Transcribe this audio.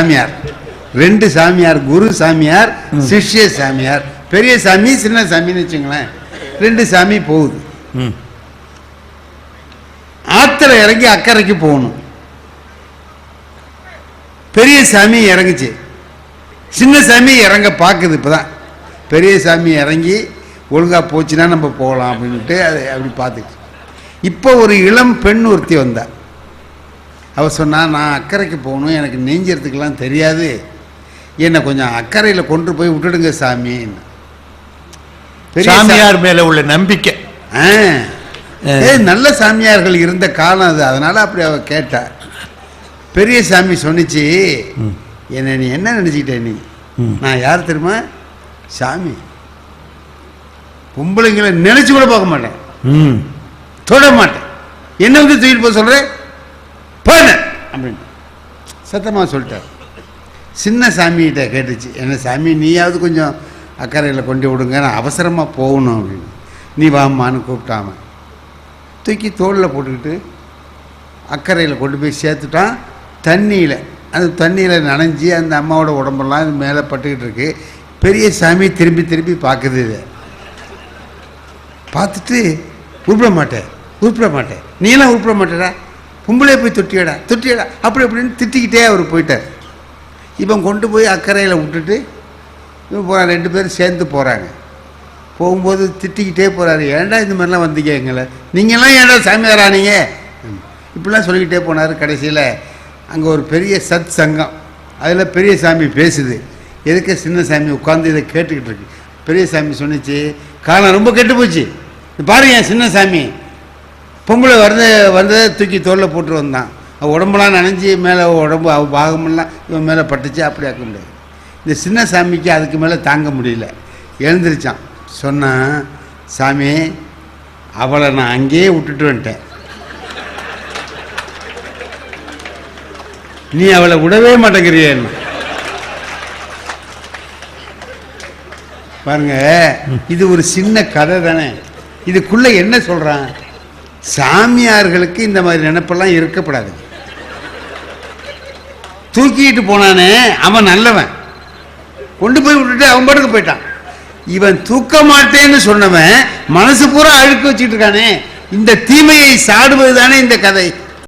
சாமியார். ரெண்டு சாமியார் குரு சாமியார் சிஷ்ய சாமியார். பெரிய சாமி சின்ன சாமின்னு வச்சுங்களேன். ரெண்டு சாமி போகுது. ஆத்துல இறங்கி அக்கறைக்கு போகணும். பெரிய சாமி இறங்குச்சு. சின்ன சாமி இறங்க பார்க்குது இப்பதான். பெரிய சாமி இறங்கி ஒழுங்கா போச்சுன்னா நம்ம போகலாம் அப்படின்ட்டு அது அப்படி பார்த்துச்சு. இப்போ ஒரு இளம் பெண் ஒருத்தி வந்தா. அவ சொன்னா நான் அக்கறைக்கு போகணும் எனக்கு நெஞ்சறதுக்கெல்லாம் தெரியாது. என்னை கொஞ்சம் அக்கறையில் கொண்டு போய் விட்டுடுங்க சாமின்னு சாமியார் மேல உள்ள நம்பிக்கை. ஆ. நல்ல சாமியார்கள் இருந்த காலம் அது. அதனால அப்படி அவ கேட்டா. பெரிய சாமி சொன்னிச்சு என்ன நீ என்ன நினைச்சுக்கிட்ட நீ. நான் யார் தெரியுமா? சாமி. பொம்பளைங்களை நினைச்சு கூட பார்க்க மாட்டேன். தொட மாட்டேன். என்ன வந்து தூக்கிட்டு போக சொல்ற? போன அப்படின்னு. சத்தமாக சொல்லிட்டார். சின்ன சாமிகிட்ட கேட்டுச்சு என்ன சாமி நீயாவது கொஞ்சம் அக்கறையில் கொண்டு விடுங்க நான் அவசரமாக போகணும் அப்படின்னு. நீ வாம்மான்னு கூப்பிட்டாம தூக்கி தோளில் போட்டுக்கிட்டு அக்கறையில் கொண்டு போய் சேர்த்துட்டான். தண்ணியில் அந்த தண்ணியில் நனைஞ்சி அந்த அம்மாவோட உடம்பெல்லாம் இது மேலே பட்டுக்கிட்டு இருக்கு. பெரிய சாமி திரும்பி திரும்பி பார்க்குது இதை. பார்த்துட்டு உருப்பிட மாட்டேன் உருப்பிட மாட்டேன். நீலாம் உருப்பிட மாட்டேடா. பொம்பளை போய் தொட்டியடா தொட்டியடா. அப்படி அப்படின்னு திட்டிக்கிட்டே அவர் போயிட்டார். இவன் கொண்டு போய் அக்கறையில் விட்டுட்டு இவன் போகிறான் ரெண்டு பேரும் சேர்ந்து போகிறாங்க போகும்போது திட்டிக்கிட்டே போகிறாரு ஏன்டா இந்த மாதிரிலாம் வந்தீங்க எங்களை? நீங்கள்லாம் ஏன்டா சாமியாரானீங்க இப்படிலாம் சொல்லிக்கிட்டே போனார் கடைசியில். அங்கே ஒரு பெரிய சத் சங்கம். அதில் பெரிய சாமி பேசுது. எதுக்கு சின்ன சாமி உட்காந்து இதை கேட்டுக்கிட்டு இருக்கு? பெரிய சாமி சொன்னிச்சு காலம் ரொம்ப கெட்டு போச்சு. இது பாருங்க என் சின்ன சாமி. பொம்பளை வந்து வந்ததை தூக்கி தோளில் போட்டு வந்தான். உடம்புலாம் நனைஞ்சி மேலே உடம்பு அவ பாகமெல்லாம் இவன் மேலே பட்டுச்சு அப்படி ஆக்க முடியாது. இந்த சின்ன சாமிக்கு அதுக்கு மேலே தாங்க முடியல. எழுந்திரிச்சான். சொன்னான் சாமி அவளை நான் அங்கேயே விட்டுட்டு வந்துட்டேன். நீ அவளை விடவே மாட்டேங்கிறியேன்னு. பாருங்க இது ஒரு சின்ன கதை தானே. இதுக்குள்ள என்ன சொல்றான்? சாமியார்களுக்கு இந்த மாதிரி நினைப்பெல்லாம் இருக்கப்படாது. தூக்கிட்டு போனானே அவன் நல்லவன். கொண்டு போய் விட்டுட்டு அவன் பாட்டுக்கு போயிட்டான். இவன் தூக்க மாட்டேன்னு சொன்னவன் மனசு பூரா அழுக்க வச்சுட்டு இருக்கானே. இந்த தீமையை சாடுவது தானே இந்த கதை.